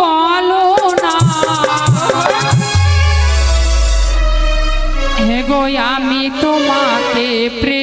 বলো না। হে গো আমি তোমাকে প্রে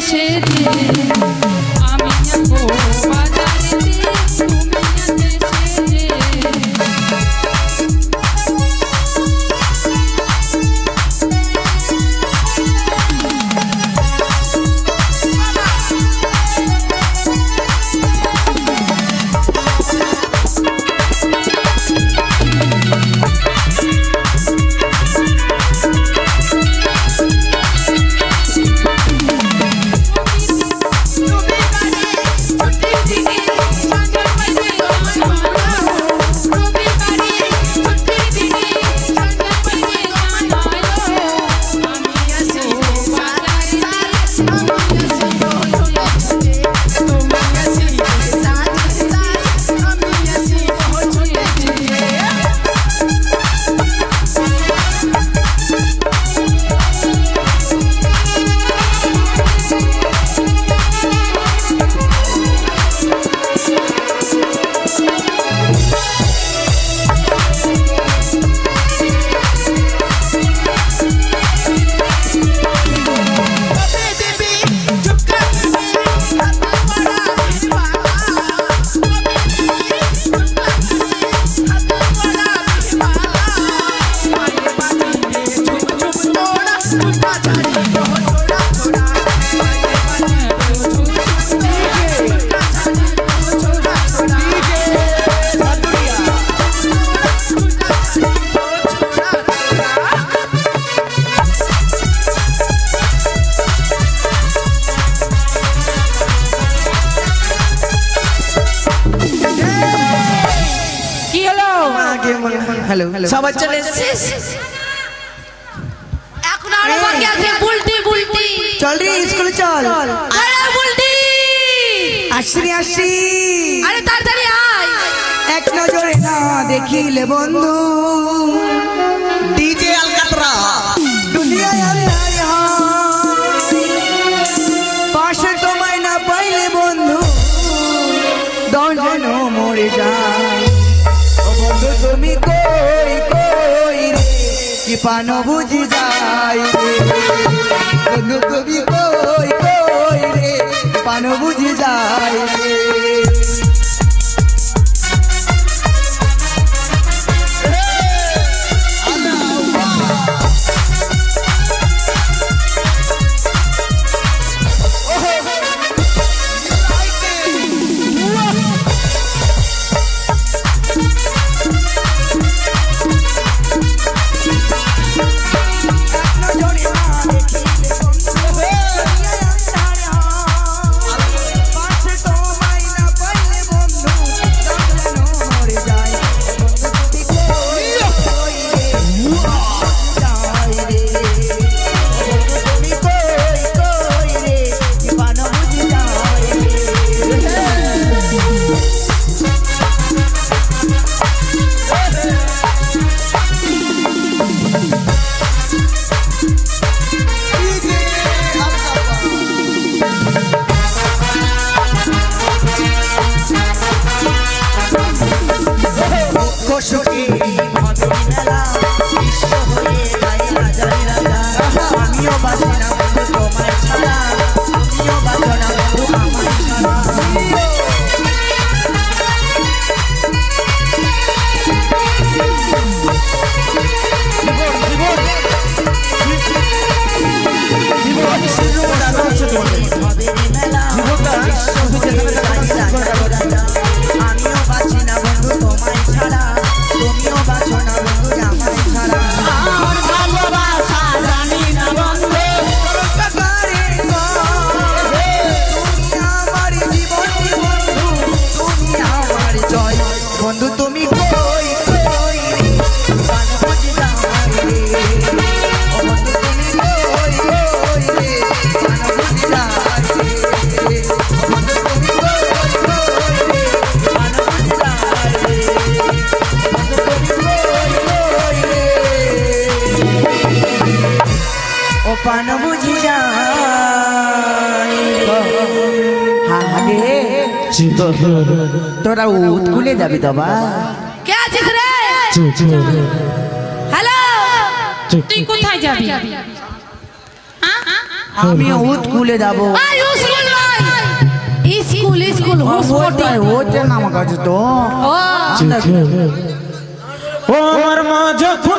সেদিন হ্যালো সবার চলে এসেছিস চল রে স্কুলে চল। আসছি আসি আরে তাড়াতাড়ি আয়। এক নজরে না দেখিলে বন্ধু। পান বুঝি যাই বন্ধু তুমি কই কই রে পান বুঝি যাই রে। তোরা উৎকুলে যাবি বাবা কে আছিস রে? হ্যালো তুই কোথায় যাবি? হ্যাঁ? আমি উৎকুলে যাব। আই স্কুল নয়। স্কুল স্কুল হসপিটাল ওটা নাম কাছে তো। ও। ও আমার মা যখন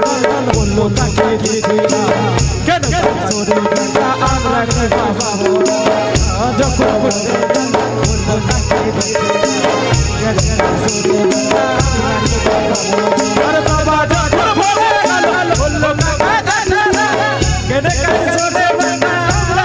যখন বলল কাকে জেঠিরা কেন সরে রাখা আমরা কি বাবা হব না যখন মরে গেল বলল কাকে জেঠিরা আরে বাবা যখন মরে গেল বলল কাকা কেন কাজ সরে আমরা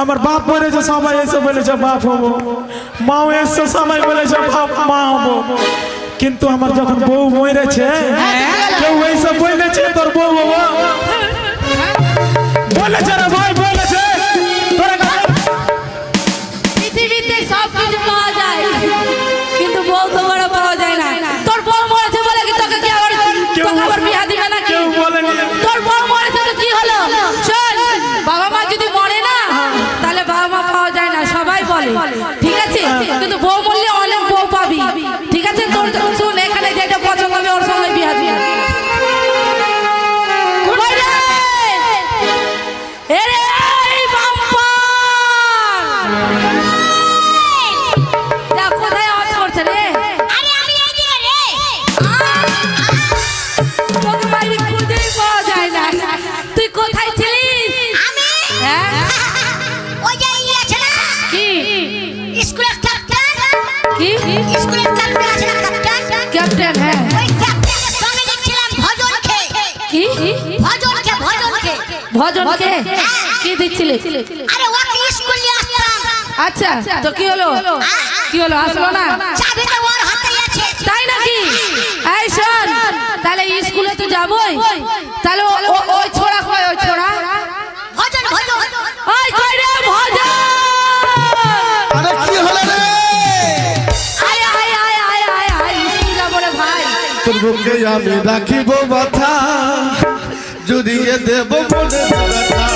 আমার বাপ বলেছে, সবাই এসে বলেছে, বাপ হব। মাও এসে সবাই বলেছে, বাপ, মা হব। কিন্তু আমার যখন বউ মরেছে, কেউ এইসব বলেছে, তোর বউ হব? বলেছে রে ভাই, বলেছে। ভজনকে কি দিচ্ছিলে? আরে ওকে স্কুল নিয়ে আসতাম। আচ্ছা তো কি হলো? কি হলো? আসলো না? চাবিটা ওর হাতে আছে। তাই নাকি? এই শোন তাহলে স্কুলে তো যাবই। তাহলে ওই ছোড়া কয় ওই ছোড়া। ভজন ভজন। ওই কই রে ভজন! আরে কি হলো রে? আয় আয় আয় আয় আয় আয় স্কুল যাব রে ভাই। তোর বুকে আমি রাখিব মাথা। জুড়িয়ে দেব মনে ব্যথা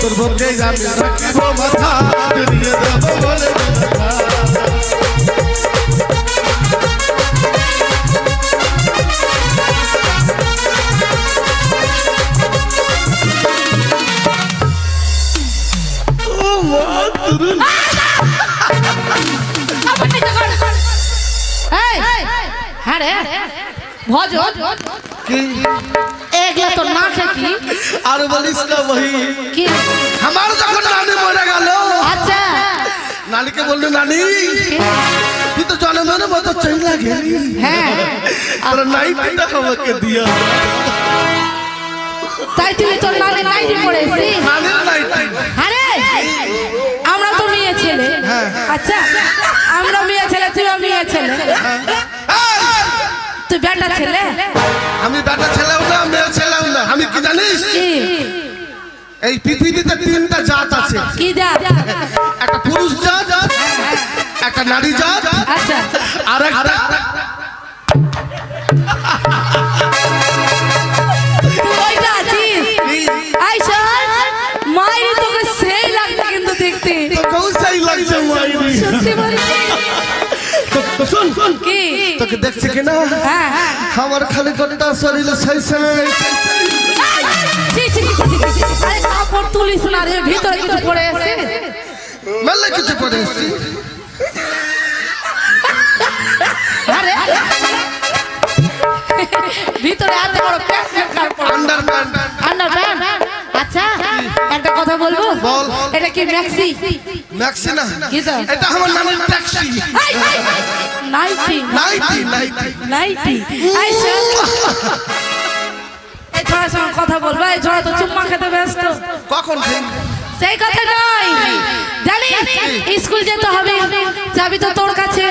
তোর বুকে আমি রাখিব মাথা জুড়িয়ে দেব মনে ব্যথা হ্যাঁ রে ভজ কি এগুলা তো না কি? আর বলিস না বহি কি? আমার যখন নানি মরে গেল। আচ্ছা। নানিকে বলল নানি তুই তো জনমের মতো চাইলা গেলি। হ্যাঁ। তোর নাইটিটা আমাকে দিয়া। তাই তুই তোর নানি নাইটি পড়েছি নানির নাইটি আরে আমরা তো মেয়ে ছেলে। আচ্ছা আমরা মেয়ে ছেলে তুইও মেয়ে ছেলে। তুই বেটা ছেলে? আমি বেটা ছেলেও না মেয়ে ছেলেও না। আমি কি জানিস? এই পৃথিবীতে তিনটা জাত আছে। কি যা একটা পুরুষ জাত একটা নারী জাত আচ্ছা। আর একটা দেখতে। তোকেও সেই লাগছে মাইরি। সত্যি বলছি। শোন শোন। কি? দেখছে কিনা হ্যাঁ হ্যাঁ। আমার খালি গোটা শরীরে সেই সেই ছি, ছি, ছি, ছি, ছি, ছি। আরে কাপড় তুলিস না রে ভিতরে কিছু পড়ে আছে? মেলে কিছু করে এসছি ভিতরে এত বড় প্যান্ট কার পড়ে? আন্ডার প্যান্ট আন্ডার প্যান্ট আচ্ছা একটা কথা বলব? বল। এটা কি ম্যাক্সি ম্যাক্সি না। এটা আমার নামের ট্যাক্সি সঙ্গে কথা ছড়া খেতে কখন সেই কথা নয়। জানিস স্কুল যেতে হবে। যাবি তো তোর কাছে।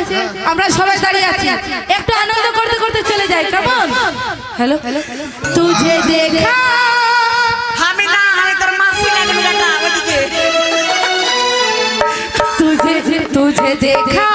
আমরা সবাই দাঁড়িয়ে আছি। একটু আনন্দ করতে করতে চলে যাই কেমন? হ্যালো? তুই দেখা। তুঝে তুঝে দেখা।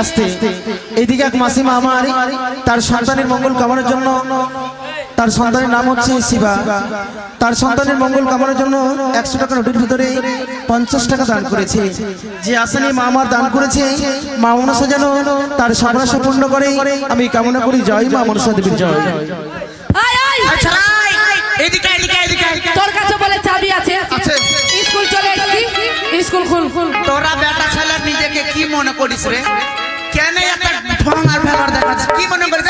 আসতে। এইদিকে এক মাসিমা আমার তার সন্তানের মঙ্গল কামনার জন্য তার সন্তানের নাম হচ্ছে শিবা। তার সন্তানের মঙ্গল কামনার জন্য একশো টাকা নোটের ভিতরে পঞ্চাশ টাকা দান করেছে। যে আসানি মা আমার দান করেছে মা মনসা যেন তার সফলতা পূর্ণ করে। আমি কামনা করি জয় মা মনসা দেবীর জয়। আয় আয় আচ্ছা এদিকে এদিকে এদিকে। তোর কাছে বলে চাবি আছে। আছে। স্কুল চলে স্কুল খুল খুল। তোরা বেটা ছেলে নিজেকে কি মনে করিস রে? কেন একটা ঠং আর দেখাচ্ছে কি মনে করিস?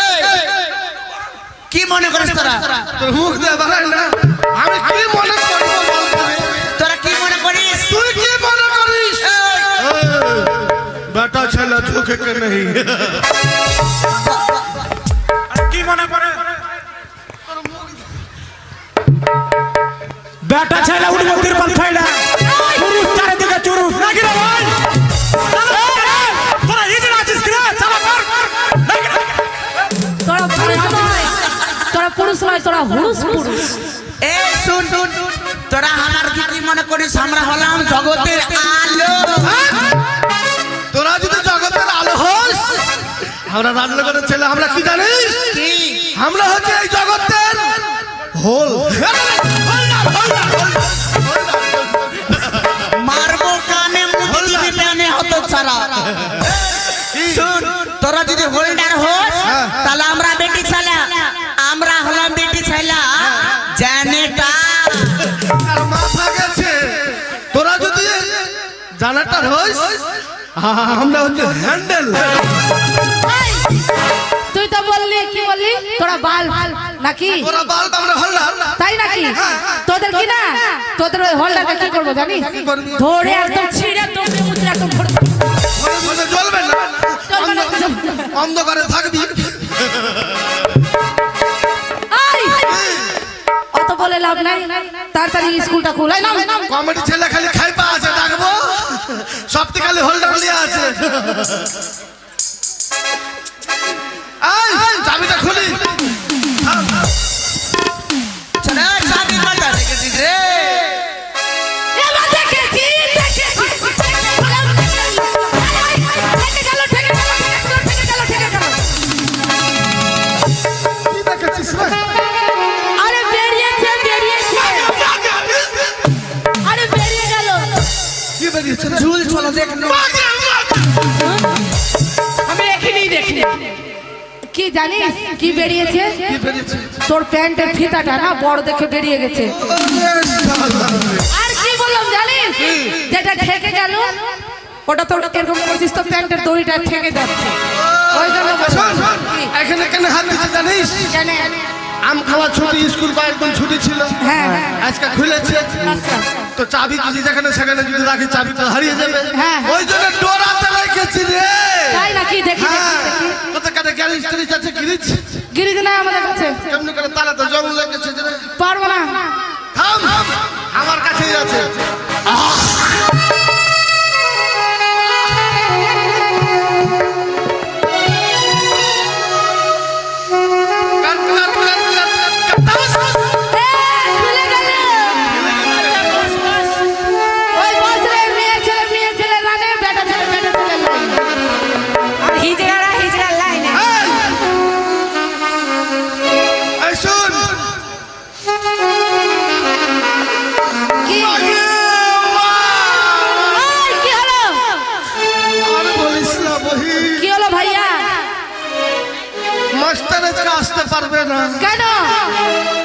কি মনে করিস তোরা? আমি কি মনে তোরা কি মনে করিস? তুই কি মনে করিস? বেটা ছেলে তোকে কে নেই? কি মনে করে? বেটা ছেলে উঠবো তিরপাল ফাইডা নয় তোরা হুরুস পুরুষ। এই শুন শুন তোরা আমার কি কি মনে করিস? আমরা হলাম জগতের আলো। তোরা যদি জগতের আলো হোস আমরা রাজনগরের ছেলে আমরা কি জানিস? আমরা হচ্ছে এই জগতের হোল। মারবো কানে মুদি দিবি প্যানে হতো ছাড়া শুন তোরা যদি হোল্ডার জানাটার হোস আমরা হচ্ছে হ্যান্ডেল তুই তো বললি কি বললি? তোরা বাল নাকি? তোরা বাল্ব আমরা হোল্ডার তাই নাকি? তোদের কি না? তোদের ওই হলটাকে কি করব করবি? ধরে একদম ছিঁড়ে তোকে মুদ্রা একদম চলবে না। অন্ধকারে থাকবি! অত বলে লাভ নাই। তাড়াতাড়ি স্কুলটা খোলাই না কমেডি ছেলে খালি বেরিয়েছে রে? ঝুল চলো দেখ কি জানিস? কি বেরিয়েছে? তোর প্যান্টের ফিতাটা না বড় দেখে বেরিয়ে গেছে। আর কি বললাম জানিস? যেটা ঠেকে গেল ওটা তোর এরকম করছিস তো প্যান্টের দড়িটা ঠেকে যাচ্ছে। ওই জন্য জানিস? আম স্কুল ছিল। হ্যাঁ, হ্যাঁ। আচ্ছা। তো চাবি সেখানে চাবি তো হারিয়ে যাবে। হ্যাঁ, হ্যাঁ। ওই জন্য তাই নাকি? ডোরা গিরিজ গিরিজ নাই আমাদের কাছে। কেমনি করে তারা তো জঙ্গল রে। পারব না। থাম। আমার কাছেই আছে।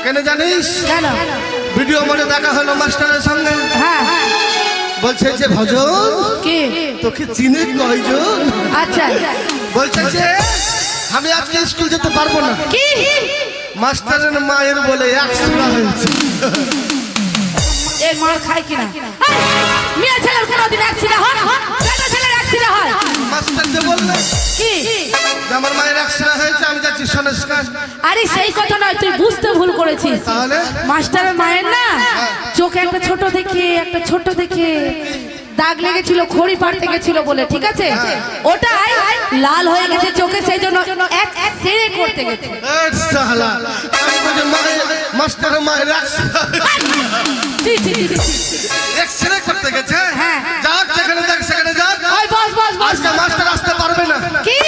কেন জানিস? ভিডিও মনে দেখা হলো মাস্টারের সঙ্গে। হ্যাঁ। বলছে যে ভজন কি? তোকে চিনে কয়জন? আচ্ছা। বলছে যে আমি আজকে স্কুল যেতে পারব না। কি? মাস্টারের মায়ের বলে একশোটা হয়েছে। এ মার খায় কিনা? মেয়ে ছেলের কোনোদিন অ্যাক্সিডেন্ট হয় বেটা ছেলের অ্যাক্সিডেন্ট হয়? মাস্টার বললে? কি? আমার মায়ের একশোটা হয়েছে আমি যাচ্ছি সনস্কার আরে সেই কথা নয় তুই বুঝতে ভুল করেছিস। তাহলে? মাস্টারের মায়ের না? চোখে একটা ছোট দেখে একটা ছোট দেখে। দাগ লেগেছিল খড়ি পাড়তে গেছিল বলে ঠিক আছে? ওটাই লাল হয়ে গেছে চোখে সেই জন্য এক এক করতে গেছে। বলছি মায়ের ছি। এক্সরে করতে গেছে? হ্যাঁ, হ্যাঁ। যাক যেখানে যাক আজকে মাস্টার আসতে পারবে না। কি?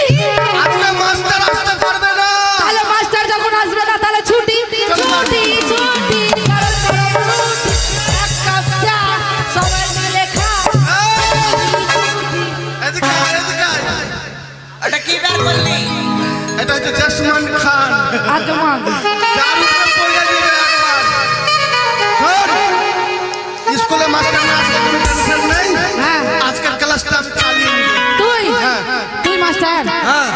আজকে মাস্টার আসতে পারবে না। তাহলে মাস্টার যখন আসবে না তাহলে ছুটি। ওটা কি এটা হচ্ছে জসমান খান। আগে হ্যাঁ।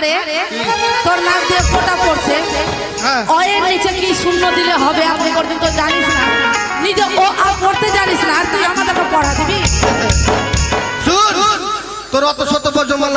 রে। তোর নাম দিয়ে ফোটা পড়ছে। হ্যাঁ। অয়ের নিচে কি শূন্য দিলে হবে আপনি পর্যন্ত জানিস না। নিজে ও আ পড়তে জানিস না আর তুই আমাদেরকে পড়া দিবি? তোর অত সত্য